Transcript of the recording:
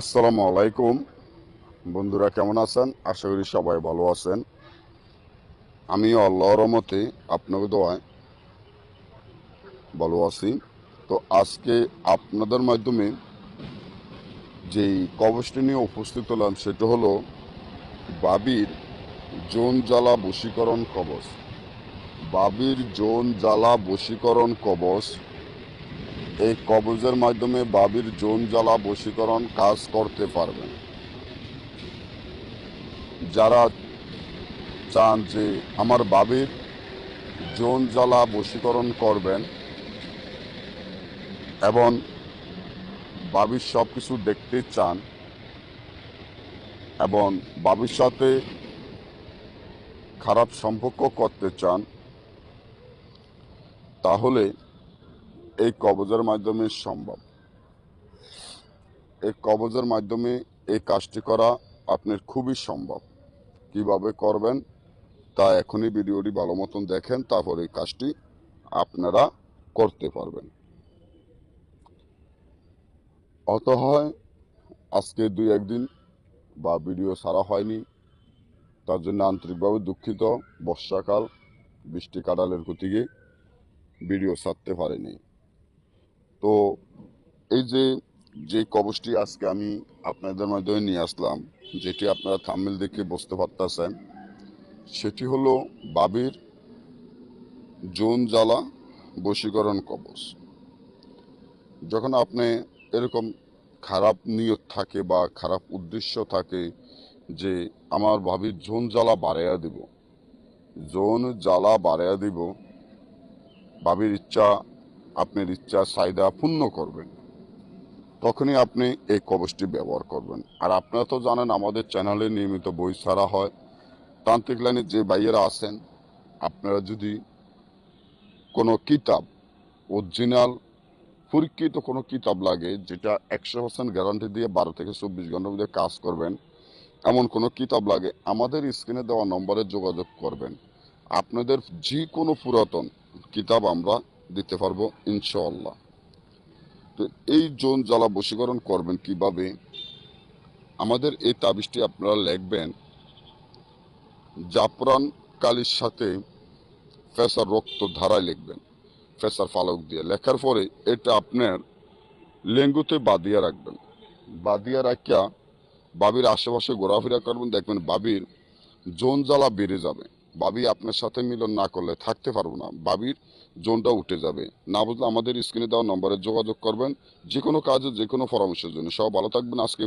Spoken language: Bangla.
আসসালামু আলাইকুম। বন্ধুরা কেমন আছেন? আশা করি সবাই ভালো আছেন। আমি আল্লাহর রহমতে আপনাকে দোয়ায় ভালো আছি। তো আজকে আপনাদের মাধ্যমে যেই কবচটি নিয়ে উপস্থিত হলাম, সেটা হলো বাবির জোন জ্বালা বশীকরণ কবচ। বাবির জোন জ্বালা বশীকরণ কবচ এই কবজের মাধ্যমে বাবির জোন জ্বালা বশীকরণ কাজ করতে পারবেন। যারা চান যে আমার বাবির জোন জ্বালা বশীকরণ করবেন এবং বাবির সব কিছু দেখতে চান এবং বাবির সাথে খারাপ সম্পর্ক করতে চান, তাহলে এই কবজের মাধ্যমে সম্ভব। এই কবজের মাধ্যমে এই কাজটি করা আপনার খুবই সম্ভব। কীভাবে করবেন তা এখনই ভিডিওটি ভালো মতন দেখেন, তারপর এই কাজটি আপনারা করতে পারবেন। অত হয় আজকে দুই একদিন বা ভিডিও সারা হয়নি, তার জন্য আন্তরিকভাবে দুঃখিত। বর্ষাকাল, বৃষ্টি কাটালের গতিকে ভিডিও ছাড়তে পারেনি। তো এই যে যে কবচটি আজকে আমি আপনাদের মাধ্যমে নিয়ে আসলাম, যেটি আপনারা থাম্বেল দেখে বুঝতে পারতেছেন, সেটি হলো বাবির জোন জ্বালা বশীকরণ কবচ। যখন আপনি এরকম খারাপ নিয়ত থাকে বা খারাপ উদ্দেশ্য থাকে যে, আমার ভাবির জোন জ্বালা বাড়াইয়া দিব। জোন জ্বালা বাড়াইয়া দিব, ভাবির ইচ্ছা আপনার ইচ্ছা চাহিদা পূর্ণ করবেন। তখনই আপনি এই কবচটি ব্যবহার করবেন। আর আপনারা তো জানেন, আমাদের চ্যানেলে নিয়মিত বই ছাড়া হয়। তান্ত্রিক লাইনে যে ভাইয়েরা আছেন, আপনারা যদি কোনো কিতাব অরিজিনাল পরীক্ষিত কোনো কিতাব লাগে, যেটা একশো পার্সেন্ট গ্যারান্টি দিয়ে বারো থেকে চব্বিশ ঘণ্টার মধ্যে কাজ করবেন, এমন কোনো কিতাব লাগে, আমাদের স্ক্রিনে দেওয়া নম্বরে যোগাযোগ করবেন। আপনাদের যে কোনো পুরাতন কিতাব আমরা দিতে পারব, ইনশাআল্লাহ। তো এই জোন জ্বালা বশীকরণ করবেন কীভাবে, আমাদের এই তাবিজটি আপনারা লিখবেন, জাফরান কালির সাথে ফেসার রক্ত ধারায় লিখবেন, ফেসার ফালক দিয়ে। লেখার পরে এটা আপনার লেঙ্গুতে বাদিয়া রাখবেন। বাদিয়া রাখিয়া বাবির আশেপাশে ঘোরাফেরা করবেন, দেখবেন বাবির জোন জ্বালা বেড়ে যাবে। বাবি আপনার সাথে মিলন না করলে থাকতে পারব না। বাবির জোনটা উঠে যাবে। না বুঝলে আমাদের স্ক্রিনে দেওয়া নম্বরে যোগাযোগ করবেন। যে কোনো কাজে যে কোনো পরামর্শের জন্য। সব ভালো থাকবেন। আজকে